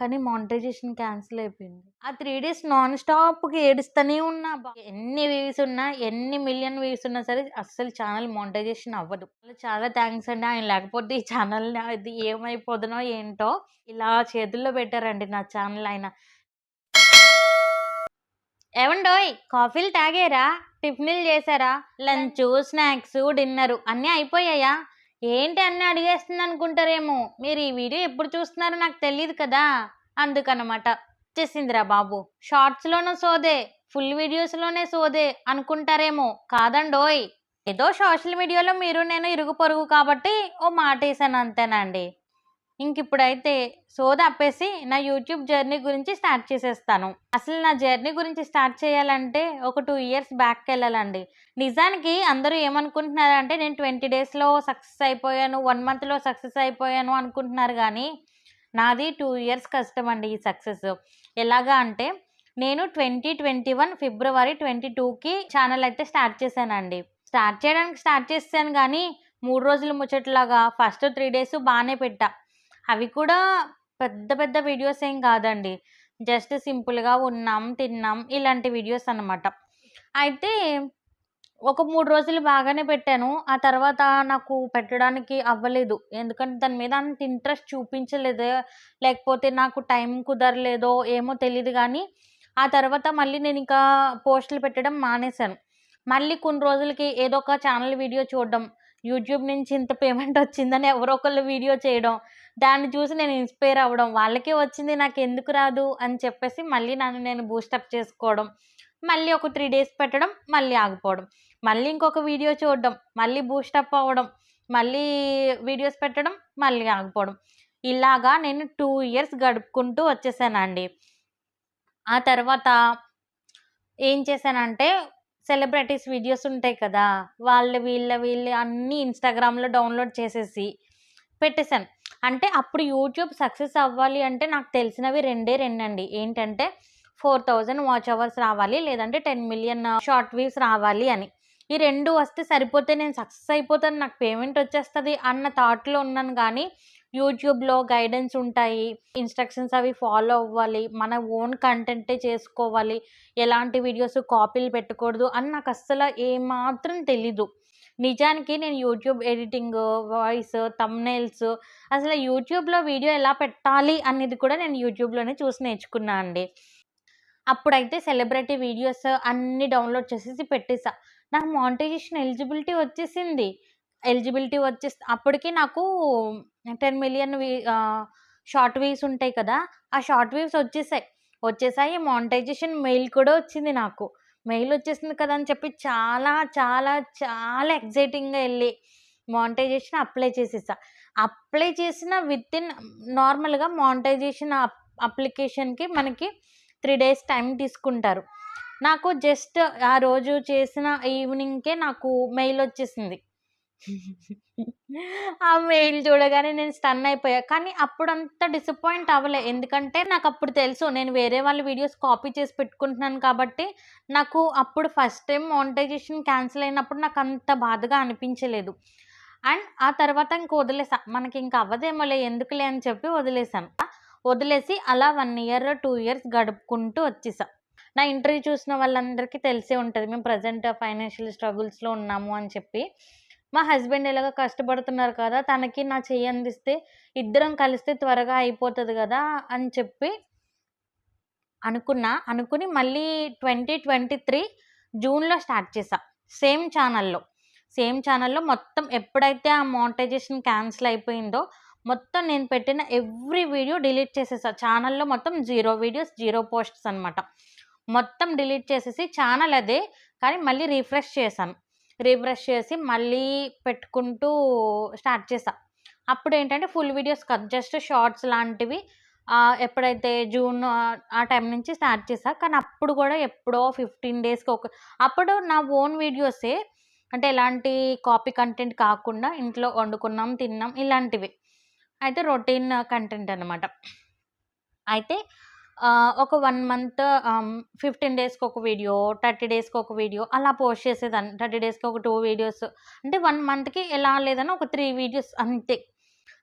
కానీ monetisation cancel అయిపోయింది. ఆ త్రీ డేస్ నాన్ స్టాప్కి ఏడుస్తూనే ఉన్నా ఎన్ని వ్యూస్ ఉన్నా ఎన్ని మిలియన్ వ్యూస్ ఉన్నా సరే అస్సలు ఛానల్ మానిటైజేషన్ అవ్వదు. చాలా థ్యాంక్స్ అండి. ఆయన లేకపోతే ఈ ఛానల్ ఇది ఏమైపోదునో ఏంటో ఇలా చేతుల్లో పెట్టారండి నా ఛానల్ ఆయన. ఏమండోయ్ కాఫీలు తాగారా? టిఫిన్లు చేశారా? లంచ్ స్నాక్స్ డిన్నర్ అన్నీ అయిపోయాయా? ఏంటి అన్నీ అడిగేస్తుంది అనుకుంటారేమో మీరు ఈ వీడియో ఎప్పుడు చూస్తున్నారో నాకు తెలియదు కదా? అందుకనమాట. వచ్చేసిందిరా బాబు షార్ట్స్లోనూ సోదే ఫుల్ వీడియోస్లోనే సోదే అనుకుంటారేమో కాదండోయ్. ఏదో సోషల్ మీడియాలో మీరు నేను ఇరుగు పొరుగు కాబట్టి ఓ మాట వేసాను అంతేనండి. ఇంక ఇప్పుడైతే సోద అప్పేసి నా యూట్యూబ్ జర్నీ గురించి స్టార్ట్ చేసేస్తాను. అసలు నా జర్నీ గురించి స్టార్ట్ చేయాలంటే ఒక టూ ఇయర్స్ బ్యాక్ వెళ్ళాలండి నిజానికి అందరూ ఏమనుకుంటున్నారంటే నేను ట్వంటీ డేస్లో సక్సెస్ అయిపోయాను వన్ మంత్లో సక్సెస్ అయిపోయాను అనుకుంటున్నారు కానీ నాది టూ ఇయర్స్ కష్టం అండి ఈ సక్సెస్. ఎలాగా అంటే నేను twenty twenty one February twenty టూకి ఛానల్ అయితే స్టార్ట్ చేశానండి. స్టార్ట్ చేయడానికి స్టార్ట్ చేశాను కానీ మూడు రోజులు ముచ్చట్లాగా ఫస్ట్ త్రీ డేస్ బాగానే పెట్టా. అవి కూడా పెద్ద పెద్ద వీడియోస్ ఏం కాదండి. జస్ట్ సింపుల్గా ఉన్నాం తిన్నాం ఇలాంటి వీడియోస్ అన్నమాట. అయితే ఒక మూడు రోజులు బాగానే పెట్టాను. ఆ తర్వాత నాకు పెట్టడానికి అవ్వలేదు. ఎందుకంటే దాని మీద అంత ఇంట్రెస్ట్ చూపించలేదు. లేకపోతే నాకు టైం కుదరలేదో ఏమో తెలియదు కానీ ఆ తర్వాత మళ్ళీ నేను ఇంకా పోస్టులు పెట్టడం మానేశాను. మళ్ళీ కొన్ని రోజులకి ఏదో ఒక ఛానల్ వీడియో చూడడం యూట్యూబ్ నుంచి ఇంత పేమెంట్ వచ్చిందని ఎవరో ఒకళ్ళు వీడియో చేయడం దాన్ని చూసి నేను ఇన్స్పైర్ అవ్వడం వాళ్ళకే వచ్చింది నాకు ఎందుకు రాదు అని చెప్పేసి మళ్ళీ నన్ను నేను బూస్టప్ చేసుకోవడం మళ్ళీ ఒక త్రీ డేస్ పెట్టడం మళ్ళీ ఆగిపోవడం మళ్ళీ ఇంకొక వీడియో చూడడం మళ్ళీ బూస్టప్ అవ్వడం మళ్ళీ వీడియోస్ పెట్టడం మళ్ళీ ఆగిపోవడం. ఇలాగా నేను టూ ఇయర్స్ గడుపుకుంటూ వచ్చేసానండి. ఆ తర్వాత ఏం చేశానంటే సెలబ్రిటీస్ వీడియోస్ ఉంటాయి కదా వాళ్ళ వీళ్ళ వీళ్ళ అన్నీ ఇన్స్టాగ్రామ్లో డౌన్లోడ్ చేసేసి పెట్టేశాను. అంటే అప్పుడు యూట్యూబ్ సక్సెస్ అవ్వాలి అంటే నాకు తెలిసినవి రెండే రెండండి. ఏంటంటే ఫోర్ థౌజండ్ వాచ్ అవర్స్ రావాలి లేదంటే టెన్ మిలియన్ షార్ట్ వ్యూస్ రావాలి అని. ఈ రెండు వస్తే సరిపోతే నేను సక్సెస్ అయిపోతాను నాకు పేమెంట్ వచ్చేస్తుంది అన్న థాట్లో ఉన్నాను కానీ యూట్యూబ్లో గైడెన్స్ ఉంటాయి ఇన్స్ట్రక్షన్స్ అవి ఫాలో అవ్వాలి మన ఓన్ కంటెంటే చేసుకోవాలి ఎలాంటి వీడియోస్ కాపీలు పెట్టకూడదు అని నాకు అస్సలు ఏమాత్రం తెలీదు. నిజానికి నేను యూట్యూబ్ ఎడిటింగ్ వాయిస్ తమ్నైల్స్ అసలు యూట్యూబ్లో వీడియో ఎలా పెట్టాలి అనేది కూడా నేను యూట్యూబ్లోనే చూసి నేర్చుకున్నా అండి. అప్పుడైతే సెలబ్రిటీ వీడియోస్ అన్నీ డౌన్లోడ్ చేసేసి పెట్టేసా. నాకు మానిటైజేషన్ ఎలిజిబిలిటీ వచ్చేసింది. ఎలిజిబిలిటీ వచ్చేసి అప్పటికి నాకు టెన్ మిలియన్ షార్ట్ వ్యూస్ ఉంటాయి కదా ఆ షార్ట్ వీవ్స్ వచ్చేసాయి. వచ్చేసాయి మానిటైజేషన్ మెయిల్ కూడా వచ్చింది నాకు. మెయిల్ వచ్చేసింది కదా అని చెప్పి చాలా చాలా చాలా ఎగ్జైటింగ్గా వెళ్ళి మానిటైజేషన్ అప్లై చేసేసా. అప్లై చేసిన విత్ ఇన్ నార్మల్గా మానిటైజేషన్ అప్లికేషన్కి మనకి త్రీ డేస్ టైం తీసుకుంటారు. నాకు జస్ట్ ఆ రోజు చేసిన ఈవినింగ్కే నాకు మెయిల్ వచ్చేసింది ఆ మెయిల్ చూడగానే నేను స్టన్ అయిపోయా. కానీ అప్పుడు అంత డిసప్పాయింట్ అవ్వలే. ఎందుకంటే నాకు అప్పుడు తెలుసు నేను వేరే వాళ్ళ వీడియోస్ కాపీ చేసి పెట్టుకుంటున్నాను కాబట్టి నాకు అప్పుడు ఫస్ట్ టైం మానిటైజేషన్ క్యాన్సిల్ అయినప్పుడు నాకు అంత బాధగా అనిపించలేదు. అండ్ ఆ తర్వాత ఇంక వదిలేసా. మనకి ఇంకా అవ్వదేమోలే ఎందుకులే అని చెప్పి వదిలేసాను. వదిలేసి అలా వన్ ఇయర్ టూ ఇయర్స్ గడుపుకుంటూ వచ్చేసా. నా ఇంటర్వ్యూ చూసిన వాళ్ళందరికీ తెలిసే ఉంటుంది. మేము ప్రజెంట్ ఫైనాన్షియల్ స్ట్రగుల్స్లో ఉన్నాము అని చెప్పి. మా హస్బెండ్ ఇలాగ కష్టపడుతున్నారు కదా తనకి నా చెయ్యి అందిస్తే ఇద్దరం కలిస్తే త్వరగా అయిపోతుంది కదా అని చెప్పి అనుకున్నా. అనుకుని మళ్ళీ ట్వంటీ ట్వంటీ త్రీ జూన్లో స్టార్ట్ చేసా సేమ్ ఛానల్లో. సేమ్ ఛానల్లో మొత్తం ఎప్పుడైతే ఆ మోనిటైజేషన్ క్యాన్సిల్ అయిపోయిందో మొత్తం నేను పెట్టిన ఎవ్రీ వీడియో డిలీట్ చేసేసా ఛానల్లో మొత్తం జీరో వీడియోస్ జీరో పోస్ట్స్ అనమాట మొత్తం డిలీట్ చేసేసి ఛానల్ అదే కానీ మళ్ళీ రీఫ్రెష్ చేశాను. రీఫ్రెష్ చేసి మళ్ళీ పెట్టుకుంటూ స్టార్ట్ చేసా అప్పుడు ఏంటంటే ఫుల్ వీడియోస్ కాదు జస్ట్ షార్ట్స్ లాంటివి ఎప్పుడైతే జూన్ ఆ- టైం నుంచి స్టార్ట్ చేసా కానీ అప్పుడు కూడా ఎప్పుడో ఫిఫ్టీన్ డేస్కి ఒక అప్పుడు నా ఓన్ వీడియోసే. అంటే ఎలాంటి కాపీ కంటెంట్ కాకుండా ఇంట్లో వండుకున్నాం తిన్నాం ఇలాంటివి. అయితే రొటీన్ కంటెంట్ అనమాట అయితే ఒక వన్ మంత్ ఫిఫ్టీన్ డేస్కి ఒక వీడియో థర్టీ డేస్కి ఒక వీడియో అలా పోస్ట్ చేసేదాన్ని. థర్టీ డేస్కి ఒక టూ వీడియోస్ అంటే వన్ మంత్కి ఎలా లేదని ఒక త్రీ వీడియోస్ అంతే.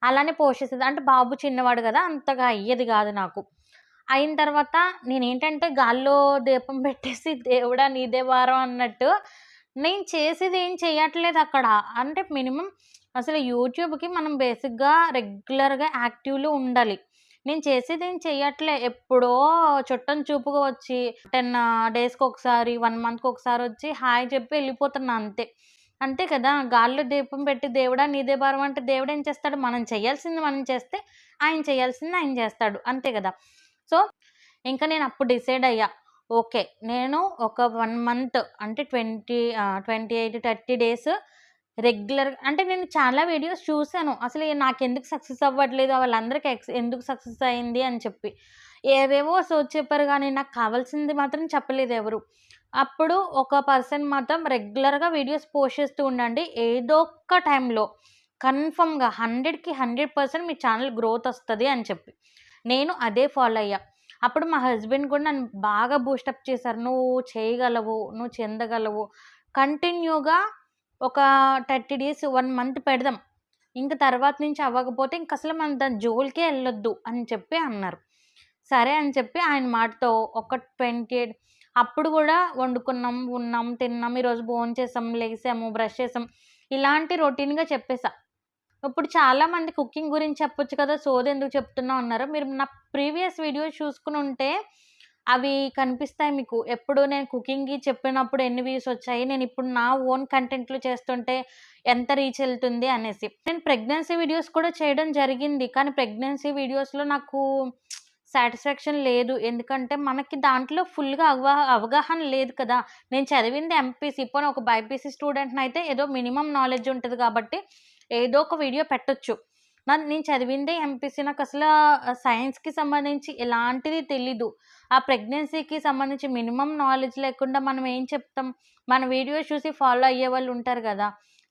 అలానే పోస్ట్ చేసేది. అంటే బాబు చిన్నవాడు కదా అంతగా అయ్యేది కాదు నాకు. అయిన తర్వాత నేనేంటంటే గాల్లో దీపం పెట్టేసి దేవుడా నీదే వారం అన్నట్టు నేను చేసేది ఏం చేయట్లేదు అక్కడ. అంటే మినిమం అసలు యూట్యూబ్కి మనం బేసిక్గా రెగ్యులర్గా యాక్టివ్లో ఉండాలి. నేను చేసేది ఏం చెయ్యట్లే. ఎప్పుడో చుట్టం చూపుగా వచ్చి టెన్ డేస్కి ఒకసారి వన్ మంత్కి ఒకసారి వచ్చి హాయ్ చెప్పి వెళ్ళిపోతున్నా అంతే. అంతే కదా? గాల్లో దీపం పెట్టి దేవుడా నీదే భారం అంటే దేవుడు ఏం చేస్తాడు? మనం చేయాల్సింది మనం చేస్తే ఆయన చేయాల్సింది ఆయన చేస్తాడు. అంతే కదా? సో ఇంకా నేను అప్పుడు డిసైడ్ అయ్యా. ఓకే నేను ఒక వన్ మంత్ అంటే twenty twenty eight thirty days regular అంటే నేను చాలా వీడియోస్ చూశాను అసలు నాకు ఎందుకు సక్సెస్ అవ్వట్లేదు వాళ్ళందరికీ ఎక్స్ ఎందుకు సక్సెస్ అయింది అని చెప్పి. ఏవేవో సోచ్ చెప్పారు కానీ నాకు కావాల్సింది మాత్రం చెప్పలేదు ఎవరు. అప్పుడు ఒక పర్సన్ మాత్రం రెగ్యులర్గా వీడియోస్ పోస్ట్ చేస్తూ ఉండండి. ఏదో ఒక టైంలో కన్ఫర్మ్గా హండ్రెడ్కి హండ్రెడ్ పర్సెంట్ మీ ఛానల్ గ్రోత్ వస్తుంది అని చెప్పి. నేను అదే ఫాలో అయ్యా. అప్పుడు మా హస్బెండ్ కూడా నన్ను బాగా బూస్టప్ చేశారు. నువ్వు చేయగలవు నువ్వు చెందగలవు. కంటిన్యూగా ఒక థర్టీ డేస్ వన్ మంత్ పెడదాం. ఇంక తర్వాత నుంచి అవ్వకపోతే ఇంక అసలు మనం దాని జోలికే వెళ్ళొద్దు అని చెప్పి అన్నారు. సరే అని చెప్పి ఆయన మాటతో ఒక ట్వంటీ ఎయిట్ అప్పుడు కూడా వండుకున్నాం ఉన్నాం తిన్నాం ఈరోజు భోజనం చేసాం లేసాము బ్రష్ చేసాం ఇలాంటి రొటీన్గా చెప్పేసా. ఇప్పుడు చాలామంది కుకింగ్ గురించి చెప్పొచ్చు కదా సోది ఎందుకు చెప్తున్నా ఉన్నారు మీరు నా ప్రీవియస్ వీడియో చూసుకుని ఉంటే అవి కనిపిస్తాయి మీకు. ఎప్పుడు నేను కుకింగ్కి చెప్పినప్పుడు ఎన్ని వ్యూస్ వచ్చాయి నేను ఇప్పుడు నా ఓన్ కంటెంట్లు చేస్తుంటే ఎంత రీచ్ వెళ్తుంది అనేసి. నేను ప్రెగ్నెన్సీ వీడియోస్ కూడా చేయడం జరిగింది కానీ ప్రెగ్నెన్సీ వీడియోస్లో నాకు సాటిస్ఫాక్షన్ లేదు. ఎందుకంటే మనకి దాంట్లో ఫుల్గా అవగా అవగాహన లేదు కదా. నేను చదివింది ఎంపీసీ పోనీ ఒక బైపీసీ స్టూడెంట్ని అయితే ఏదో మినిమం నాలెడ్జ్ ఉంటుంది కాబట్టి ఏదో ఒక వీడియో పెట్టొచ్చు. నన్ను నేను చదివిందే ఎంపీసీ నాకు అసలు సైన్స్కి సంబంధించి ఎలాంటిది తెలీదు. ఆ ప్రెగ్నెన్సీకి సంబంధించి మినిమం నాలెడ్జ్ లేకుండా మనం ఏం చెప్తాం? మన వీడియోస్ చూసి ఫాలో అయ్యే వాళ్ళు ఉంటారు కదా.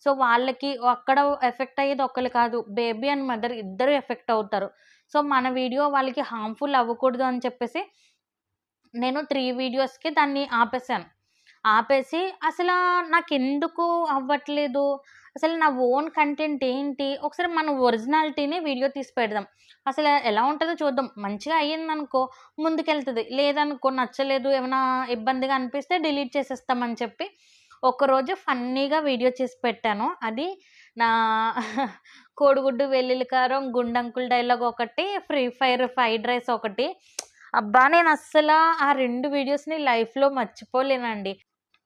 సో వాళ్ళకి అక్కడ ఎఫెక్ట్ అయ్యేది ఒకరు కాదు. బేబీ అండ్ మదర్ ఇద్దరు ఎఫెక్ట్ అవుతారు. సో మన వీడియో వాళ్ళకి హార్మ్ఫుల్ అవ్వకూడదు అని చెప్పేసి నేను త్రీ వీడియోస్కి దాన్ని ఆపేసాను ఆపేసి అసలు నాకు ఎందుకు అవ్వట్లేదు? అసలు నా ఓన్ కంటెంట్ ఏంటి? ఒకసారి మన ఒరిజినాలిటీని వీడియో తీసి పెడదాం. అసలు ఎలా ఉంటుందో చూద్దాం. మంచిగా అయ్యిందనుకో ముందుకెళ్తుంది. లేదనుకో నచ్చలేదు ఏమైనా ఇబ్బందిగా అనిపిస్తే డిలీట్ చేసేస్తామని చెప్పి ఒకరోజు ఫన్నీగా వీడియో చేసి పెట్టాను. అది నా కోడిగుడ్డు వెల్లుల్లి కారం గుండంకుల్ డైలాగ్ ఒకటి ఫ్రీ ఫైర్ ఫ్రైడ్ రైస్ ఒకటి. అబ్బా నేను అస్సలు ఆ రెండు వీడియోస్ని లైఫ్లో మర్చిపోలేనండి.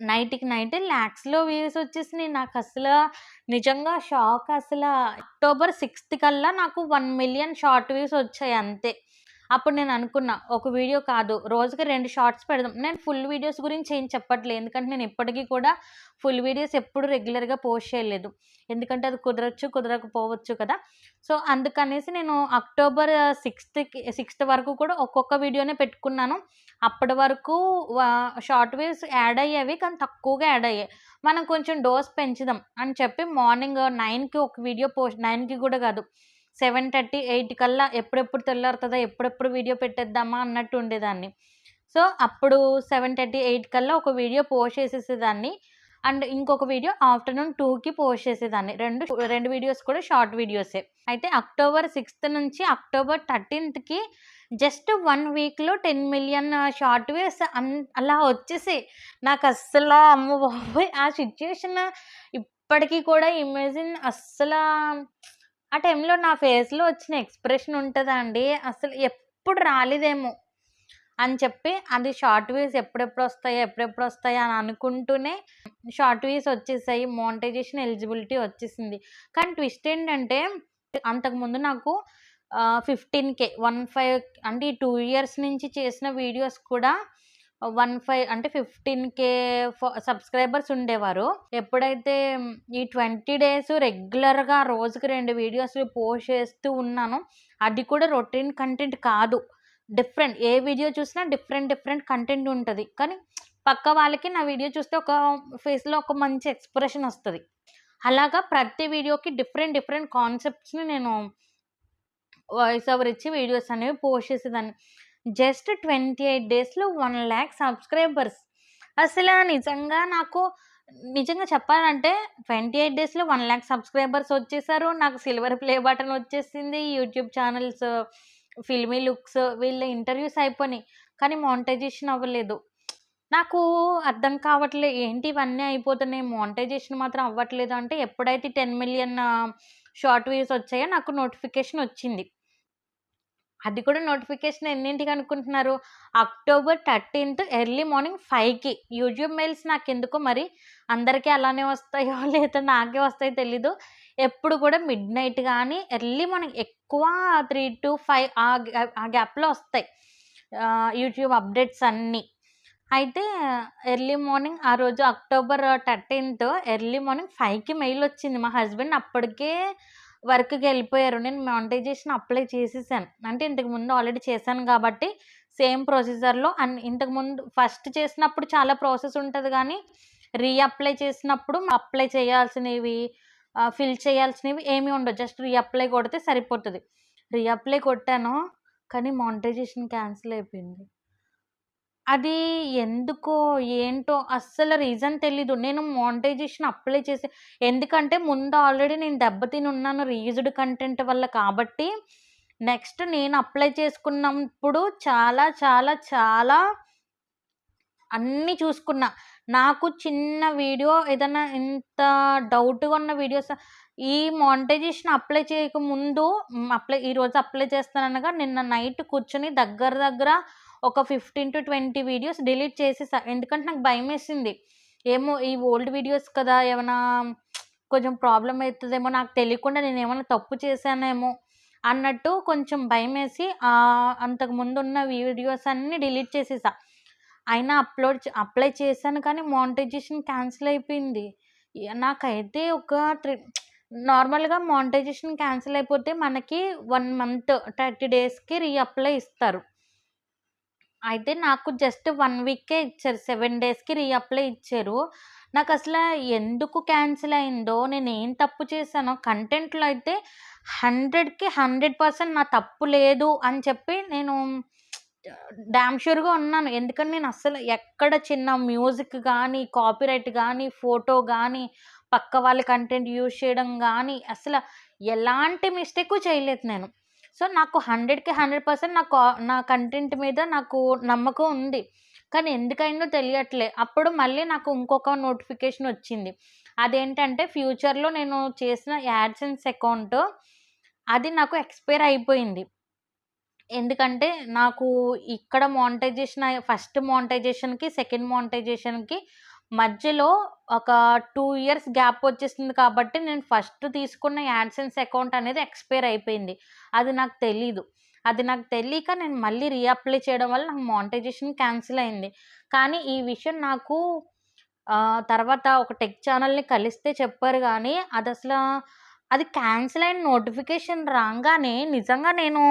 నైట్కి నైట్ ల్యాక్స్లో వ్యూస్ వచ్చేసినాయి. నాకు అసలు నిజంగా షాక్ అసలు. అక్టోబర్ సిక్స్త్ కల్లా నాకు వన్ మిలియన్ షార్ట్ వ్యూస్ వచ్చాయి అంతే. అప్పుడు నేను అనుకున్నా ఒక వీడియో కాదు రోజుకి రెండు షార్ట్స్ పెడదాం. నేను ఫుల్ వీడియోస్ గురించి ఏం చెప్పట్లేదు. ఎందుకంటే నేను ఇప్పటికీ కూడా ఫుల్ వీడియోస్ ఎప్పుడు రెగ్యులర్గా పోస్ట్ చేయలేదు. ఎందుకంటే అది కుదరచ్చు కుదరకపోవచ్చు కదా. సో అందుకనేసి నేను అక్టోబర్ సిక్స్త్కి సిక్స్త్ వరకు కూడా ఒక్కొక్క వీడియోనే పెట్టుకున్నాను. అప్పటి వరకు షార్ట్ వేవ్స్ యాడ్ అయ్యేవి కానీ తక్కువగా యాడ్ అయ్యాయి. మనం కొంచెం డోస్ పెంచుదాం అని చెప్పి మార్నింగ్ నైన్కి ఒక వీడియో పోస్ట్ నైన్కి కూడా కాదు సెవెన్ థర్టీ ఎయిట్ కల్లా ఎప్పుడెప్పుడు తెల్లారుతుందా ఎప్పుడెప్పుడు వీడియో పెట్టేద్దామా అన్నట్టు ఉండేదాన్ని. సో అప్పుడు సెవెన్ థర్టీ ఎయిట్ కల్లా ఒక వీడియో పోస్ట్ చేసేసేదాన్ని. అండ్ ఇంకొక వీడియో ఆఫ్టర్నూన్ టూకి పోస్ట్ చేసేదాన్ని. రెండు రెండు వీడియోస్ కూడా షార్ట్ వీడియోసే. అయితే అక్టోబర్ సిక్స్త్ నుంచి అక్టోబర్ థర్టీన్త్కి జస్ట్ వన్ వీక్లో టెన్ మిలియన్ షార్ట్ వేస్ అన్ అలా వచ్చేసి. నాకు అస్సలు అమ్మ బాబోయ్ ఆ సిచ్యుయేషన్ ఇప్పటికీ కూడా ఇమేజిన్ అస్సలు ఆ టైంలో నా ఫేస్లో వచ్చిన ఎక్స్ప్రెషన్ ఉంటుందా అండి అసలు ఎప్పుడు రాలేదేమో అని చెప్పి అది షార్ట్ వీస్ ఎప్పుడెప్పుడు వస్తాయో ఎప్పుడెప్పుడు వస్తాయో అని అనుకుంటూనే షార్ట్ వీస్ వచ్చేసాయి. మోనిటైజేషన్ ఎలిజిబిలిటీ వచ్చేసింది. కానీ ట్విస్ట్ ఏంటంటే అంతకుముందు నాకు ఫిఫ్టీన్ కే వన్ ఫైవ్ అంటే ఈ టూ ఇయర్స్ నుంచి చేసిన వీడియోస్ కూడా వన్ ఫైవ్ అంటే ఫిఫ్టీన్ కే సబ్స్క్రైబర్స్ ఉండేవారు. ఎప్పుడైతే ఈ ట్వంటీ డేస్ రెగ్యులర్గా రోజుకి రెండు వీడియోస్ పోస్ట్ చేస్తూ ఉన్నాను అది కూడా రొటీన్ కంటెంట్ కాదు. డిఫరెంట్ ఏ వీడియో చూసినా డిఫరెంట్ డిఫరెంట్ కంటెంట్ ఉంటుంది. కానీ పక్క వాళ్ళకి నా వీడియో చూస్తే ఒక ఫేస్లో ఒక మంచి ఎక్స్ప్రెషన్ వస్తుంది. అలాగా ప్రతి వీడియోకి డిఫరెంట్ డిఫరెంట్ కాన్సెప్ట్స్ని నేను వాయిస్ ఓవర్ ఇచ్చి వీడియోస్ అనేవి పోస్ట్ చేసేదాన్ని. జస్ట్ ట్వంటీ ఎయిట్ డేస్లో వన్ ల్యాక్ సబ్స్క్రైబర్స్ అసలు నిజంగా నాకు నిజంగా చెప్పాలంటే 28 డేస్‌లో వన్ ల్యాక్ సబ్స్క్రైబర్స్ వచ్చేసారు. నాకు సిల్వర్ ప్లే బటన్ వచ్చేసింది. యూట్యూబ్ ఛానల్స్ ఫిల్మీ లుక్స్ వీళ్ళ ఇంటర్వ్యూస్ అయిపోయినాయి. కానీ మానిటైజేషన్ అవ్వలేదు. నాకు అర్థం కావట్లే ఏంటి ఇవన్నీ అయిపోతున్నాయి. మానిటైజేషన్ మాత్రం అవ్వట్లేదు అంటే ఎప్పుడైతే టెన్ మిలియన్ షార్ట్ వ్యూస్ వచ్చాయో నాకు నోటిఫికేషన్ వచ్చింది. అది కూడా నోటిఫికేషన్ ఎన్నింటికి అనుకుంటున్నారు? అక్టోబర్ 13థ్ ఎర్లీ మార్నింగ్ ఫైవ్కి యూట్యూబ్ మెయిల్స్ నాకు ఎందుకో మరి అందరికీ అలానే వస్తాయో లేదో నాకే వస్తాయో తెలీదు. ఎప్పుడు కూడా మిడ్ నైట్ కానీ ఎర్లీ మార్నింగ్ ఎక్కువ 3-5 ఆ ఆ గ్యాప్‌లో వస్తాయి. యూట్యూబ్ అప్డేట్స్ అన్నీ. అయితే ఎర్లీ మార్నింగ్ ఆ రోజు అక్టోబర్ 13థ్ ఎర్లీ మార్నింగ్ ఫైవ్కి మెయిల్ వచ్చింది. మా హస్బెండ్ అప్పటికే వర్క్కి వెళ్ళిపోయారు నేను మానిటైజేషన్ అప్లై చేసేసాను. అంటే ఇంతకుముందు ఆల్రెడీ చేశాను కాబట్టి సేమ్ ప్రొసీజర్‌లో అండ్ ఇంతకుముందు ఫస్ట్ చేసినప్పుడు చాలా ప్రాసెస్ ఉంటుంది కానీ రీఅప్లై చేసినప్పుడు అప్లై చేయాల్సినవి ఫిల్ చేయాల్సినవి ఏమీ ఉండవు. జస్ట్ రీఅప్లై కొడితే సరిపోతుంది రీఅప్లై కొట్టాను. కానీ మానిటైజేషన్ క్యాన్సిల్ అయిపోయింది. అది ఎందుకో, ఏంటో అస్సలు రీజన్ తెలీదు. నేను మానిటైజేషన్ అప్లై చేసి ఎందుకంటే ముందు ఆల్రెడీ నేను దెబ్బతిని ఉన్నాను రీయూజ్డ్ కంటెంట్ వల్ల కాబట్టి, నెక్స్ట్ నేను అప్లై చేసుకున్నప్పుడు చాలా చాలా చాలా అన్నీ చూసుకున్నా. నాకు చిన్న వీడియో ఏదన్నా ఇంత డౌట్‌గా ఉన్న వీడియోస్ ఈ మానిటైజేషన్ అప్లై చేయకముందు హ్మ్, అప్లై ఈరోజు అప్లై చేస్తాననగా నిన్న నైట్ కూర్చొని దగ్గర దగ్గర ఒక 15-20 వీడియోస్ డిలీట్ చేసేసా. ఎందుకంటే నాకు భయం వేసింది ఏమో ఈ ఓల్డ్ వీడియోస్ కదా! ఏమైనా కొంచెం ప్రాబ్లం అవుతుందేమో నాకు తెలియకుండా నేను ఏమైనా తప్పు చేశానేమో అన్నట్టు కొంచెం భయం వేసి అంతకు ముందు అంతకుముందున్న వీడియోస్ అన్నీ డిలీట్ చేసేసా. అయినా అప్‌లోడ్ అప్లై చేశాను కానీ మానిటైజేషన్ క్యాన్సిల్ అయిపోయింది. నాకైతే ఒక ట్రి నార్మల్‌గా మానిటైజేషన్ క్యాన్సిల్ అయిపోతే మనకి వన్ మంత్ 30 డేస్‌కి రీఅప్లై ఇస్తారు. అయితే నాకు జస్ట్ వన్ వీకే ఇచ్చారు. సెవెన్ డేస్‌కి రీఅప్లై ఇచ్చారు నాకు అసలు ఎందుకు క్యాన్సిల్ అయిందో, నేను ఏం తప్పు చేశానో కంటెంట్‌లో అయితే 100కి 100% నా తప్పు లేదు అని చెప్పి నేను డామ్ షూర్గా ఉన్నాను. ఎందుకంటే నేను అస్సలు ఎక్కడ చిన్న మ్యూజిక్ కానీ కాపీరైట్ కానీ ఫోటో కానీ పక్క వాళ్ళ కంటెంట్ యూజ్ చేయడం కానీ అసలు ఎలాంటి మిస్టేకు చేయలేదు నేను. సో, నాకు 100కి 100% నా కా నా కంటెంట్ మీద నాకు నమ్మకం ఉంది. కానీ ఎందుకైందో తెలియట్లే. అప్పుడు మళ్ళీ నాకు ఇంకొక నోటిఫికేషన్ వచ్చింది. అదేంటంటే ఫ్యూచర్‌లో నేను చేసిన యాడ్సెన్స్ అకౌంట్ అది నాకు ఎక్స్‌పైర్ అయిపోయింది. ఎందుకంటే నాకు ఇక్కడ మానిటైజేషన్ ఫస్ట్ మానిటైజేషన్‌కి, సెకండ్ మానిటైజేషన్‌కి మధ్యలో ఒక టూ ఇయర్స్ గ్యాప్ వచ్చేసింది కాబట్టి నేను ఫస్ట్ తీసుకున్న యాడ్సెన్స్ అకౌంట్ అనేది ఎక్స్‌పైర్ అయిపోయింది. అది నాకు తెలీదు. అది నాకు తెలియక నేను మళ్ళీ రీ అప్లై చేయడం వల్ల నాకు మానిటైజేషన్ క్యాన్సిల్ అయింది. కానీ ఈ విషయం నాకు తర్వాత ఒక టెక్ ఛానల్ని కలిస్తే చెప్పారు కానీ అది అసలు అది క్యాన్సిల్ అయిన నోటిఫికేషన్ రాగానే నిజంగా నేను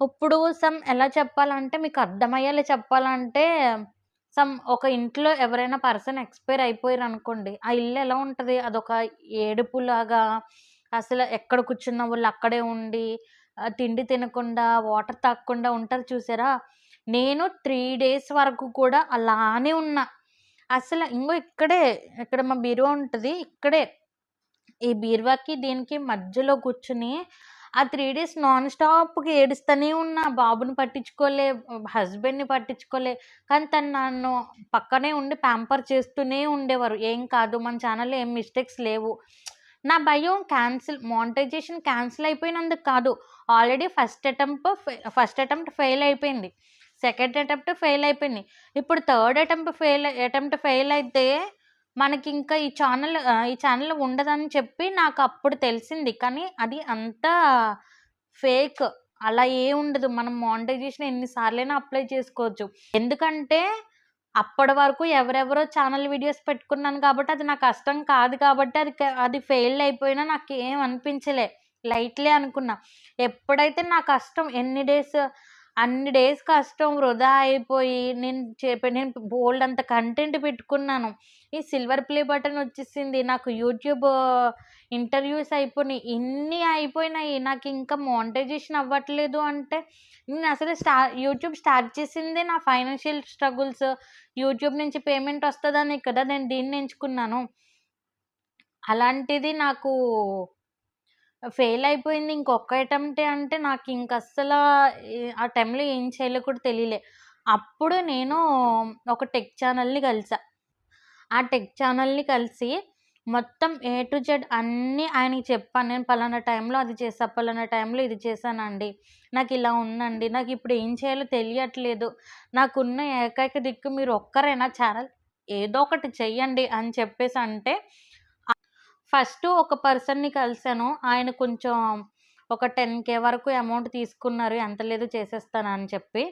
ఇప్పుడు సమ్ ఎలా చెప్పాలంటే మీకు అర్థమయ్యేలా చెప్పాలంటే సమ్ ఒక ఇంట్లో ఎవరైనా పర్సన్ ఎక్స్‌పైర్ అయిపోయారు అనుకోండి ఆ ఇల్లు ఎలా ఉంటుంది అదొక ఏడుపులాగా అసలు ఎక్కడ కూర్చున్న వాళ్ళు అక్కడే ఉండి తిండి తినకుండా, వాటర్ తాగకుండా ఉంటారు చూసారా? నేను త్రీ డేస్ వరకు కూడా అలానే ఉన్నా. అసలు ఇంగో ఇక్కడే ఇక్కడ మా బీరువా ఉంటుంది ఇక్కడే ఈ బీరువాకి దీనికి మధ్యలో కూర్చుని ఆ త్రీ డేస్ నాన్ స్టాప్కి ఏడుస్తూనే ఉన్నా. బాబుని పట్టించుకోలే, హస్బెండ్‌ని పట్టించుకోలే. కానీ తను నన్ను పక్కనే ఉండి ప్యాంపర్ చేస్తూనే ఉండేవారు. "ఏం కాదు మన ఛానల్లో ఏం మిస్టేక్స్ లేవు." నా భయం క్యాన్సిల్ మానిటైజేషన్ క్యాన్సిల్ అయిపోయినందుకు కాదు. Already first attempt first attempt fail అయిపోయింది. సెకండ్ అటెంప్ట్ ఫెయిల్ అయిపోయింది. ఇప్పుడు third attempt fail attempt fail అయితే మనకి ఇంకా ఈ ఛానల్ ఈ ఛానల్ ఉండదని చెప్పి నాకు అప్పుడు తెలిసింది. కానీ అది అంతా ఫేక్. అలా ఏ ఉండదు. మనం మానిటైజేషన్ ఎన్నిసార్లైనా అప్లై చేసుకోవచ్చు. ఎందుకంటే అప్పటి వరకు ఎవరెవరో ఛానల్ వీడియోస్ పెట్టుకున్నాను కాబట్టి అది నా కష్టం కాదు కాబట్టి అది అది ఫెయిల్ అయిపోయినా నాకు ఏం అనిపించలే. లైట్‌లే అనుకున్నా. ఎప్పుడైతే నా కష్టం ఎన్ని డేస్ అన్ని డేస్ కష్టం వృధా అయిపోయి నేను చెప్పే నేను బోల్డ్ అంత కంటెంట్ పెట్టుకున్నాను. ఈ సిల్వర్ ప్లే బటన్ వచ్చేసింది. నాకు యూట్యూబ్ ఇంటర్వ్యూస్ అయిపోయినాయి. ఇన్ని అయిపోయినాయి. నాకు ఇంకా మోనిటైజేషన్ అవ్వట్లేదు అంటే నేను అసలు స్టా యూట్యూబ్ స్టార్ట్ చేసిందే నా ఫైనాన్షియల్ స్ట్రగుల్స్ యూట్యూబ్ నుంచి పేమెంట్ వస్తుందని కదా నేను దీన్ని ఎంచుకున్నాను. అలాంటిది నాకు ఫెయిల్ అయిపోయింది ఇంకొక అటెంప్టే అంటే నాకు ఇంక అస్సలు ఆ టైంలో ఏం చేయాలో కూడా తెలియలే అప్పుడు నేను ఒక టెక్ ఛానల్ని కలిసా. ఆ టెక్ ఛానల్ని కలిసి మొత్తం ఏ టు జెడ్ అన్నీ ఆయనకి చెప్పాను. నేను పలానా టైంలో అది చేసా పలానా టైంలో ఇది చేశానండి. నాకు ఇలా ఉందండి. నాకు ఇప్పుడు ఏం చేయాలో తెలియట్లేదు. నాకున్న ఏకైక దిక్కు మీరు ఒక్కరైనా ఛానల్ ఏదో ఒకటి చెయ్యండి అని చెప్పేసి అంటే ఫస్ట్ ఒక పర్సన్‌ని కలిసాను. ఆయన కొంచెం ఒక టెన్ కే వరకు అమౌంట్ తీసుకున్నారు. ఎంత లేదు చేసేస్తాను అని చెప్పి.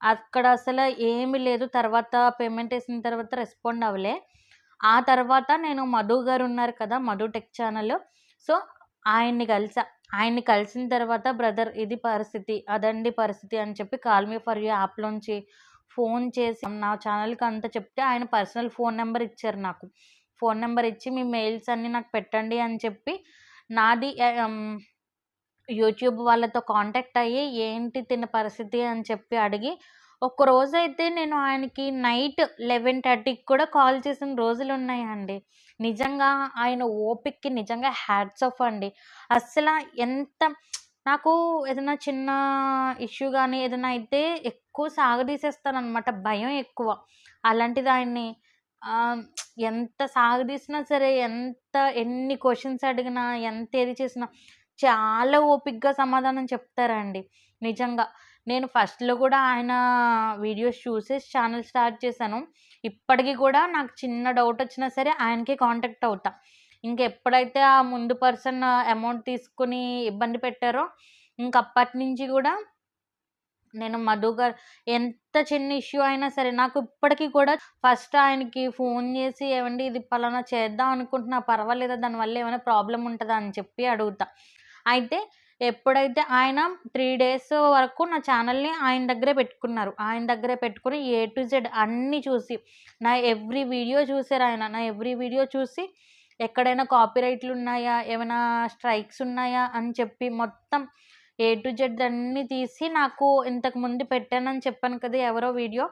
అక్కడ అసలు ఏమి లేదు. తర్వాత పేమెంట్ వేసిన తర్వాత రెస్పాండ్ అవ్వలే. ఆ తర్వాత నేను మధు గారు ఉన్నారు కదా! Madhu tech channel. సో, ఆయన్ని కలిసా. ఆయన్ని కలిసిన తర్వాత బ్రదర్ ఇది పరిస్థితి, అదండి పరిస్థితి అని చెప్పి కాల్ మీ ఫర్ యూ యాప్‌లోంచి ఫోన్ చేసి నా ఛానల్‌కి అంతా చెప్తే ఆయన పర్సనల్ ఫోన్ నెంబర్ ఇచ్చారు నాకు. ఫోన్ నెంబర్ ఇచ్చి మీ మెయిల్స్ అన్నీ నాకు పెట్టండి అని చెప్పి నాది యూట్యూబ్ వాళ్ళతో కాంటాక్ట్ అయ్యి ఏంటి తిన్న పరిస్థితి అని చెప్పి అడిగి ఒక్కరోజైతే నేను ఆయనకి నైట్ లెవెన్ థర్టీకి కూడా కాల్ చేసిన రోజులు ఉన్నాయండి. నిజంగా ఆయన ఓపిక్కి నిజంగా హ్యాట్స్ ఆఫ్ అండి. అస్సలు ఎంత నాకు ఏదైనా చిన్న ఇష్యూ కానీ ఏదైనా అయితే ఎక్కువ సాగదీసేస్తాను అనమాట భయం ఎక్కువ అలాంటిది ఆయన్ని ఎంత సాగదీసినా సరే, ఎంత ఎన్ని క్వశ్చన్స్ అడిగినా, ఎంత ఏది చేసినా చాలా ఓపికగా సమాధానం చెప్తారండి. నిజంగా. నేను ఫస్ట్‌లో కూడా ఆయన వీడియోస్ చూసే ఛానల్ స్టార్ట్ చేశాను. ఇప్పటికి కూడా నాకు చిన్న డౌట్ వచ్చినా సరే ఆయనకే కాంటాక్ట్ అవుతా. ఇంకెప్పుడైతే ఆ ముందు పర్సన్ అమౌంట్ తీసుకొని ఇబ్బంది పెట్టారో, ఇంకప్పటి నుంచి కూడా నేను మధు గారు ఎంత చిన్న ఇష్యూ అయినా సరే నాకు ఇప్పటికీ కూడా ఫస్ట్ ఆయనకి ఫోన్ చేసి ఏమండి ఇది పలానా చేద్దాం అనుకుంటున్నా పర్వాలేదా దానివల్ల ఏమైనా ప్రాబ్లం ఉంటుందా అని చెప్పి అడుగుతా. అయితే ఎప్పుడైతే ఆయన త్రీ డేస్ వరకు నా ఛానల్ని ఆయన దగ్గరే పెట్టుకున్నారు. ఆయన దగ్గరే పెట్టుకుని ఏ టు జెడ్ అన్నీ చూసి నా ఎవ్రీ వీడియో చూసారు ఆయన. నా ఎవ్రీ వీడియో చూసి ఎక్కడైనా కాపీరైట్లు ఉన్నాయా? ఏమైనా స్ట్రైక్స్ ఉన్నాయా? అని చెప్పి మొత్తం ఏ టు జెడ్ అన్నీ తీసి నాకు ఇంతకు ముందు పెట్టానని చెప్పాను కదా ఎవరో వీడియో.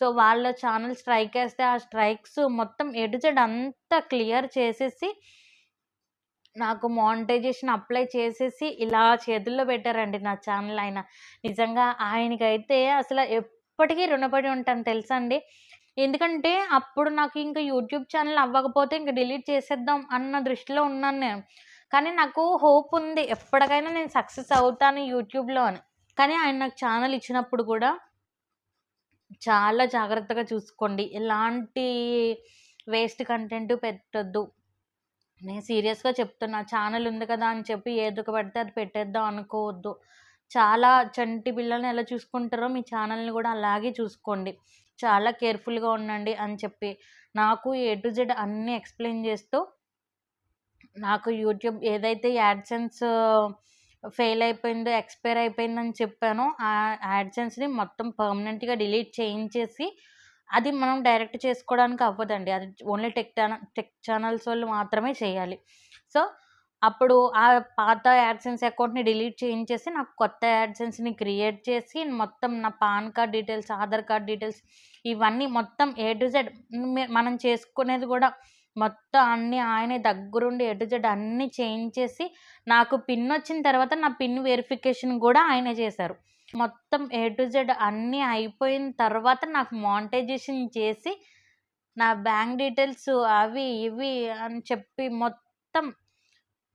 సో వాళ్ళ ఛానల్ స్ట్రైక్ వేస్తే ఆ స్ట్రైక్స్ మొత్తం ఏ టు జెడ్ అంతా క్లియర్ చేసేసి నాకు మానిటైజేషన్ అప్లై చేసేసి ఇలా చేతుల్లో పెట్టారండి నా ఛానల్ ఆయన. నిజంగా ఆయనకైతే అసలు ఎప్పటికీ రుణపడి ఉంటాను తెలుసా అండి? ఎందుకంటే అప్పుడు నాకు ఇంకా యూట్యూబ్ ఛానల్ అవ్వకపోతే ఇంకా డిలీట్ చేసేద్దాం అన్న దృష్టిలో ఉన్నాను నేను. కానీ నాకు హోప్ ఉంది. ఎప్పటికైనా నేను సక్సెస్ అవుతాను యూట్యూబ్లో అని. కానీ ఆయన నాకు ఛానల్ ఇచ్చినప్పుడు కూడా చాలా జాగ్రత్తగా చూసుకోండి. ఎలాంటి వేస్ట్ కంటెంట్ పెట్టద్దు. నేను సీరియస్గా చెప్తున్నా ఛానల్ ఉంది కదా అని చెప్పి ఏదో పడితే అది పెట్టేద్దాం అనుకోవద్దు. చాలా చంటి పిల్లల్ని ఎలా చూసుకుంటారో మీ ఛానల్ని కూడా అలాగే చూసుకోండి. చాలా కేర్ఫుల్గా ఉండండి అని చెప్పి నాకు ఏ టు జెడ్ అన్నీ ఎక్స్ప్లెయిన్ చేస్తూ నాకు యూట్యూబ్ ఏదైతే యాడ్సెన్స్ ఫెయిల్ అయిపోయిందో ఎక్స్పైర్ అయిపోయిందని చెప్పానో ఆ యాడ్సెన్స్ని మొత్తం పర్మనెంట్గా డిలీట్ చేయించేసి అది మనం డైరెక్ట్ చేసుకోవడానికి అవ్వదండి. అది ఓన్లీ టెక్ టెక్ ఛానల్స్ వాళ్ళు మాత్రమే చేయాలి. సో అప్పుడు ఆ పాత యాడ్సెన్స్ అకౌంట్ని డిలీట్ చేయించేసి నాకు కొత్త యాడ్సెన్స్ని క్రియేట్ చేసి మొత్తం నా PAN card details Aadhaar card details ఇవన్నీ మొత్తం ఏ టు జెడ్ మనం చేసుకునేది కూడా మొత్తం అన్నీ ఆయనే దగ్గరుండి ఎటు జెడ్ అన్నీ చేయించేసి నాకు పిన్ వచ్చిన తర్వాత నా పిన్ వెరిఫికేషన్ కూడా ఆయనే చేశారు. మొత్తం ఏ టు జెడ్ అన్నీ అయిపోయిన తర్వాత నాకు మానిటైజేషన్ చేసి నా బ్యాంక్ డీటెయిల్స్ అవి ఇవి అని చెప్పి మొత్తం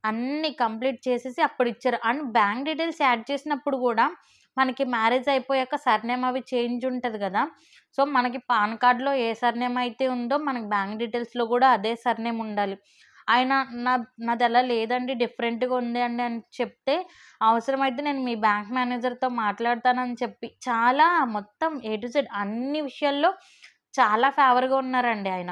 అన్నీ కంప్లీట్ చేసేసి అప్పుడు ఇచ్చారు అండ్ బ్యాంక్ డీటెయిల్స్ యాడ్ చేసినప్పుడు కూడా మనకి మ్యారేజ్ అయిపోయాక సర్నేమ్ అవి చేంజ్ ఉంటుంది కదా సో మనకి పాన్ కార్డ్లో ఏ సర్నేమ్ అయితే ఉందో మనకి బ్యాంక్ డీటెయిల్స్లో కూడా అదే సర్నేమ్ ఉండాలి. ఆయన నా నాది అలా లేదండి డిఫరెంట్గా ఉంది అండి అని చెప్తే అవసరమైతే నేను మీ బ్యాంక్ మేనేజర్తో మాట్లాడతానని చెప్పి చాలా మొత్తం ఏ టు జెడ్ అన్ని విషయాల్లో చాలా ఫేవర్గా ఉన్నారండి ఆయన.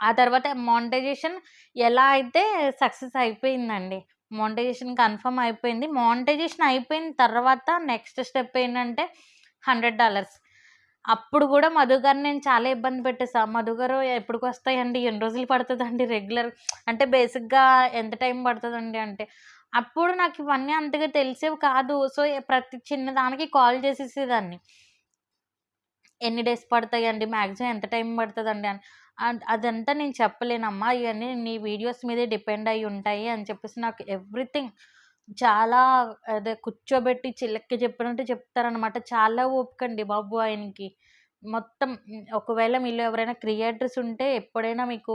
ఆ తర్వాత మానిటైజేషన్ ఎలా అయితే సక్సెస్ అయిపోయిందండి మానిటైజేషన్ కన్ఫర్మ్ అయిపోయింది. మానిటైజేషన్ అయిపోయిన తర్వాత నెక్స్ట్ స్టెప్ ఏంటంటే హండ్రెడ్ డాలర్స్. అప్పుడు కూడా మధు గారిని నేను చాలా ఇబ్బంది పెట్టేసా. మధు గారు ఎప్పటికి వస్తాయండి ఎన్ని రోజులు పడుతుందండి రెగ్యులర్? అంటే బేసిక్గా ఎంత టైం పడుతుందండి అంటే? అప్పుడు నాకు ఇవన్నీ అంతగా తెలిసేవి కాదు. సో ప్రతి చిన్న దానికి కాల్ చేసేసేదాన్ని. ఎన్ని డేస్ పడతాయండి? మ్యాక్సిమం ఎంత టైం పడుతుందండి? అని అదంతా నేను చెప్పలేనమ్మా. ఇవన్నీ నీ వీడియోస్ మీదే డిపెండ్ అయి ఉంటాయి అని చెప్పేసి నాకు ఎవ్రీథింగ్ చాలా అదే కూర్చోబెట్టి చిల్లక్కి చెప్పినట్టు చెప్తారనమాట చాలా ఓపిక అండి బాబు ఆయనకి. మొత్తం ఒకవేళ మీలో ఎవరైనా క్రియేటర్స్ ఉంటే ఎప్పుడైనా మీకు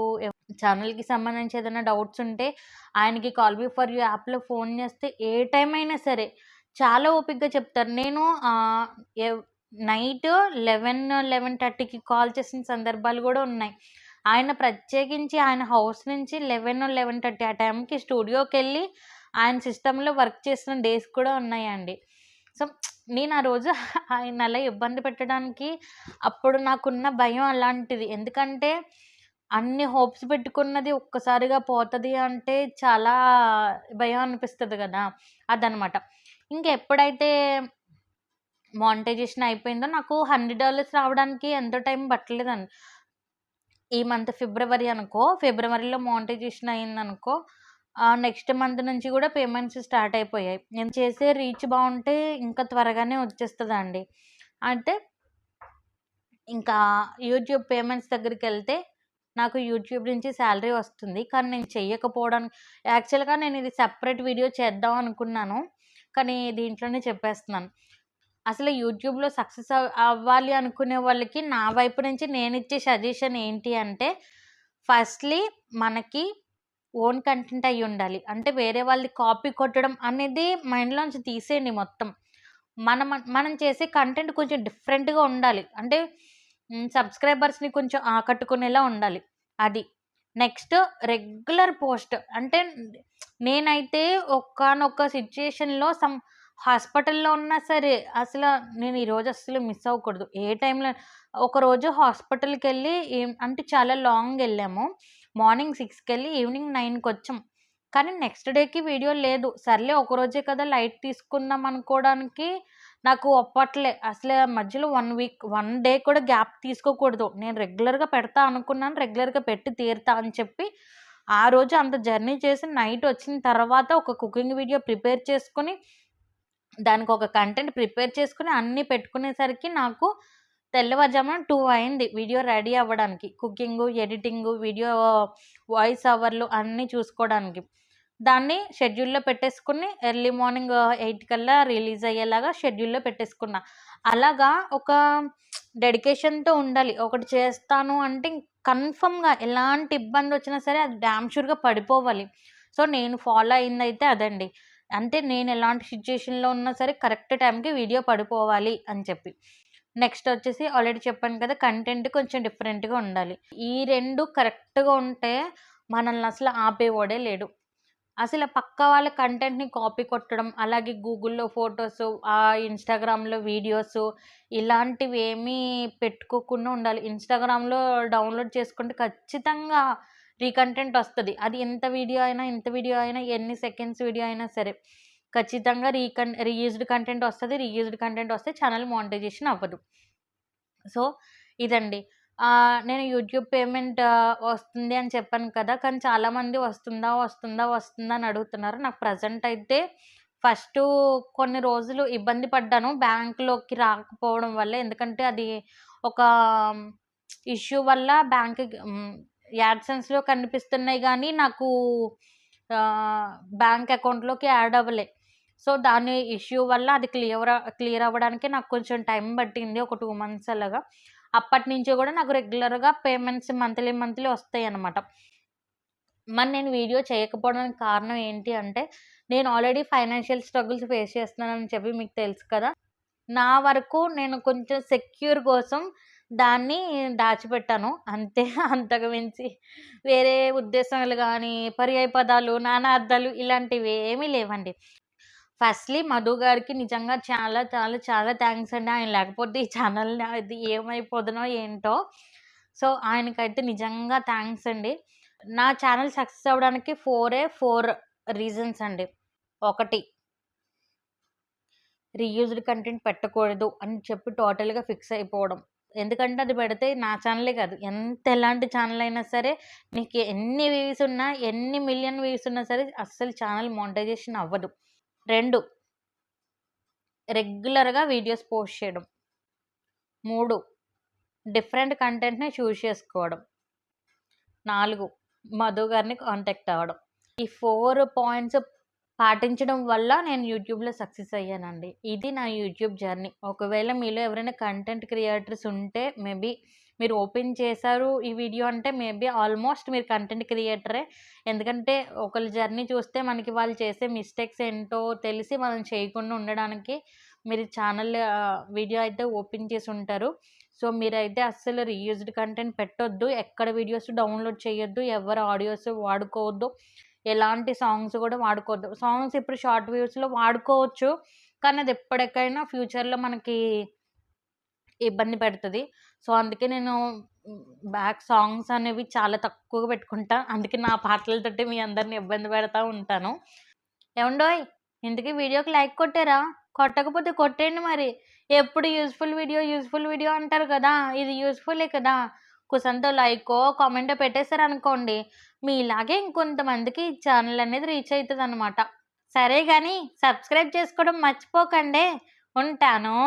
ఛానల్కి సంబంధించి ఏదైనా డౌట్స్ ఉంటే ఆయనకి కాల్ బీ ఫర్ యూ యాప్లో ఫోన్ చేస్తే ఏ టైం అయినా సరే చాలా ఓపికగా చెప్తారు. నేను నైట్ లెవెన్ లెవెన్ థర్టీకి కాల్ చేసిన సందర్భాలు కూడా ఉన్నాయి. ఆయన ప్రత్యేకించి ఆయన హౌస్ నుంచి లెవెన్ లెవెన్ థర్టీ ఆ టైంకి స్టూడియోకి వెళ్ళి ఆయన సిస్టంలో వర్క్ చేసిన డేస్ కూడా ఉన్నాయండి. సో నేను ఆ రోజు ఆయన అలా ఇబ్బంది పెట్టడానికి అప్పుడు నాకున్న భయం అలాంటిది. ఎందుకంటే అన్ని హోప్స్ పెట్టుకున్నది ఒక్కసారిగా పోతుంది అంటే చాలా భయం అనిపిస్తుంది కదా! అదనమాట ఇంకా ఎప్పుడైతే మానిటైజేషన్ అయిపోయిందో నాకు హండ్రెడ్ డాలర్స్ రావడానికి ఎంత టైం పట్టలేదండి. ఈ మంత్ ఫిబ్రవరి అనుకో ఫిబ్రవరిలో మానిటైజేషన్ అయిందనుకో నెక్స్ట్ మంత్ నుంచి కూడా పేమెంట్స్ స్టార్ట్ అయిపోయాయి. నేను చేసే రీచ్ బాగుంటే ఇంకా త్వరగానే వచ్చేస్తుందండి. అంటే ఇంకా యూట్యూబ్ పేమెంట్స్ దగ్గరికి వెళ్తే నాకు యూట్యూబ్ నుంచి శాలరీ వస్తుంది. కానీ నేను చెయ్యకపోవడానికి యాక్చువల్గా నేను ఇది సెపరేట్ వీడియో చేద్దాం అనుకున్నాను. కానీ దీంట్లోనే చెప్పేస్తున్నాను. అసలు యూట్యూబ్లో సక్సెస్ అవ్వాలి అనుకునే వాళ్ళకి నా వైపు నుంచి నేను ఇచ్చే సజెషన్ ఏంటి అంటే ఫస్ట్లీ మనకి ఓన్ కంటెంట్ అయి ఉండాలి. అంటే వేరే వాళ్ళది కాపీ కొట్టడం అనేది మైండ్లోంచి తీసేయండి మొత్తం. మనం మనం చేసే కంటెంట్ కొంచెం డిఫరెంట్గా ఉండాలి. అంటే సబ్స్క్రైబర్స్ని కొంచెం ఆకట్టుకునేలా ఉండాలి. అది. Next regular post. అంటే నేనైతే ఒకానొక సిచ్యుయేషన్లో సమ్ హాస్పిటల్లో ఉన్నా సరే అసలు నేను ఈరోజు అసలు మిస్ అవ్వకూడదు. ఏ టైంలో ఒకరోజు హాస్పిటల్కి వెళ్ళి ఏం అంటే చాలా లాంగ్ వెళ్ళాము. మార్నింగ్ సిక్స్కి వెళ్ళి ఈవినింగ్ నైన్కి వచ్చాం కానీ నెక్స్ట్ డేకి వీడియో లేదు. సర్లే ఒకరోజే కదా లైట్ తీసుకుందాం అనుకోవడానికి నాకు ఒప్పట్లే. అసలు మధ్యలో వన్ వీక్ వన్ డే కూడా గ్యాప్ తీసుకోకూడదు. నేను రెగ్యులర్గా పెడతా అనుకున్నాను రెగ్యులర్గా పెట్టి తీరుతా అని చెప్పి ఆ రోజు అంత జర్నీ చేసి నైట్ వచ్చిన తర్వాత ఒక కుకింగ్ వీడియో ప్రిపేర్ చేసుకుని దానికి ఒక కంటెంట్ ప్రిపేర్ చేసుకుని అన్నీ పెట్టుకునేసరికి నాకు తెల్లవారుజామున టూ అయింది వీడియో రెడీ అవ్వడానికి. కుకింగ్ ఎడిటింగ్ వీడియో వాయిస్ అవర్లు అన్నీ చూసుకోవడానికి. దాన్ని షెడ్యూల్లో పెట్టేసుకుని ఎర్లీ మార్నింగ్ ఎయిట్ కల్లా రిలీజ్ అయ్యేలాగా షెడ్యూల్లో పెట్టేసుకున్నా. అలాగా ఒక డెడికేషన్తో ఉండాలి. ఒకటి చేస్తాను అంటే కన్ఫర్మ్గా ఎలాంటి ఇబ్బంది వచ్చినా సరే అది డ్యామ్ షూర్గా పడిపోవాలి. సో నేను ఫాలో అయింది అయితే అదండి. అంటే నేను ఎలాంటి సిచ్యుయేషన్లో ఉన్నా సరే కరెక్ట్ టైంకి వీడియో పడిపోవాలి అని చెప్పి. నెక్స్ట్ వచ్చేసి ఆల్రెడీ చెప్పాను కదా కంటెంట్ కొంచెం డిఫరెంట్గా ఉండాలి. ఈ రెండు కరెక్ట్గా ఉంటే మనల్ని అసలు ఆపేవాడే లేడు. అసలు పక్క వాళ్ళ కంటెంట్ని కాపీ కొట్టడం అలాగే గూగుల్లో ఫొటోస్ ఆ ఇన్స్టాగ్రామ్లో వీడియోస్ ఇలాంటివి ఏమీ పెట్టుకోకుండా ఉండాలి. ఇన్స్టాగ్రామ్లో డౌన్లోడ్ చేసుకుంటే ఖచ్చితంగా రీకంటెంట్ వస్తుంది. అది ఎంత వీడియో అయినా ఎంత వీడియో అయినా ఎన్ని సెకండ్స్ వీడియో అయినా సరే. ఖచ్చితంగా రీకన్ రీయూజ్డ్ కంటెంట్ వస్తుంది రీయూజ్డ్ కంటెంట్ వస్తే ఛానల్ మానిటైజేషన్ అవ్వదు. సో ఇదండి. నేను యూట్యూబ్ పేమెంట్ వస్తుంది అని చెప్పాను కదా కానీ చాలామంది వస్తుందా వస్తుందా వస్తుందా అని అడుగుతున్నారు. నాకు ప్రజెంట్ అయితే ఫస్ట్ కొన్ని రోజులు ఇబ్బంది పడ్డాను. బ్యాంకులోకి రాకపోవడం వల్ల ఎందుకంటే అది ఒక ఇష్యూ వల్ల బ్యాంక్ యాడ్సెన్స్లో కనిపిస్తున్నాయి కానీ నాకు బ్యాంక్ అకౌంట్లోకి యాడ్ అవ్వలే. సో దాని ఇష్యూ వల్ల అది క్లియర్ క్లియర్ అవ్వడానికి నాకు కొంచెం టైం పట్టింది ఒక టూ మంత్స్ అలాగా. అప్పటి నుంచి కూడా నాకు రెగ్యులర్గా పేమెంట్స్ మంత్లీ మంత్లీ వస్తాయి అన్నమాట మరి నేను వీడియో చేయకపోవడానికి కారణం ఏంటి అంటే నేను ఆల్రెడీ ఫైనాన్షియల్ స్ట్రగుల్స్ ఫేస్ చేస్తున్నానని చెప్పి మీకు తెలుసు కదా. నా వరకు నేను కొంచెం సెక్యూర్ కోసం దాన్ని దాచిపెట్టాను. అంతే అంతకు మించి వేరే ఉద్దేశాలు కానీ పర్యాయ పదాలు నానార్థాలు ఇలాంటివి ఏమీ లేవండి. ఫస్ట్లీ మధు గారికి నిజంగా చాలా చాలా చాలా థ్యాంక్స్ అండి ఆయన లేకపోతే ఈ ఛానల్ అది ఏమైపోదునో ఏంటో సో ఆయనకైతే నిజంగా థ్యాంక్స్ అండి నా ఛానల్ సక్సెస్ అవ్వడానికి ఫోరే ఫోర్ రీజన్స్ అండి. ఒకటి రీయూజ్డ్ కంటెంట్ పెట్టకూడదు అని చెప్పి టోటల్‌గా ఫిక్స్ అయిపోవడం. ఎందుకంటే అది పెడితే నా ఛానలే కాదు. ఎంత ఎలాంటి ఛానల్ అయినా సరే నీకు ఎన్ని వ్యూస్ ఉన్నా, ఎన్ని మిలియన్ వ్యూస్ ఉన్నా సరే అస్సలు ఛానల్ మానిటైజేషన్ అవ్వదు. రెండు రెగ్యులర్‌గా వీడియోస్ పోస్ట్ చేయడం. మూడు డిఫరెంట్ కంటెంట్‌ని చూస్ చేసుకోవడం. నాలుగు మధు గారిని కాంటాక్ట్ అవ్వడం. ఈ ఫోర్ పాయింట్స్ పాటించడం వల్ల నేను యూట్యూబ్‌లో సక్సెస్ అయ్యానండి. ఇది నా యూట్యూబ్ జర్నీ. ఒకవేళ మీలో ఎవరైనా కంటెంట్ క్రియేటర్స్ ఉంటే మేబీ మీరు ఓపెన్ చేశారు ఈ వీడియో అంటే మేబీ ఆల్మోస్ట్ మీరు కంటెంట్ క్రియేటరే. ఎందుకంటే ఒకళ్ళ జర్నీ చూస్తే మనకి వాళ్ళు చేసే మిస్టేక్స్ ఏంటో తెలిసి మనం చేయకుండా ఉండడానికి మీరు ఛానల్ వీడియో అయితే ఓపెన్ చేసి ఉంటారు. సో, మీరైతే అస్సలు రీయూజ్డ్ కంటెంట్ పెట్టొద్దు. ఎక్కడ వీడియోస్ డౌన్‌లోడ్ చేయొద్దు. ఎవరు ఆడియోస్ వాడుకోవద్దు. ఎలాంటి సాంగ్స్ కూడా వాడుకోవద్దు. సాంగ్స్ ఇప్పుడు షార్ట్ వ్యూస్‌లో వాడుకోవచ్చు. కానీ అది ఎప్పటికైనా ఫ్యూచర్‌లో మనకి ఇబ్బంది పెడుతుంది సో, అందుకే నేను బ్యాక్ సాంగ్స్ అనేవి చాలా తక్కువగా పెట్టుకుంటా. అందుకే నా పాటలతోటి మీ అందరిని ఇబ్బంది పెడతా ఉంటాను. ఏమండోయ్ ఇంతకీ వీడియోకి లైక్ కొట్టారా? కొట్టకపోతే కొట్టేయండి మరి. ఎప్పుడు యూస్ఫుల్ వీడియో, యూస్ఫుల్ వీడియో అంటారు కదా! ఇది యూస్ఫుల్లే కదా! కుసంతో లైకో, కామెంటో పెట్టేసారనుకోండి మీలాగే ఇంకొంతమందికి ఈ ఛానల్ అనేది రీచ్ అవుతుంది అనమాట సరే కానీ సబ్స్క్రైబ్ చేసుకోవడం మర్చిపోకండే. ఉంటాను.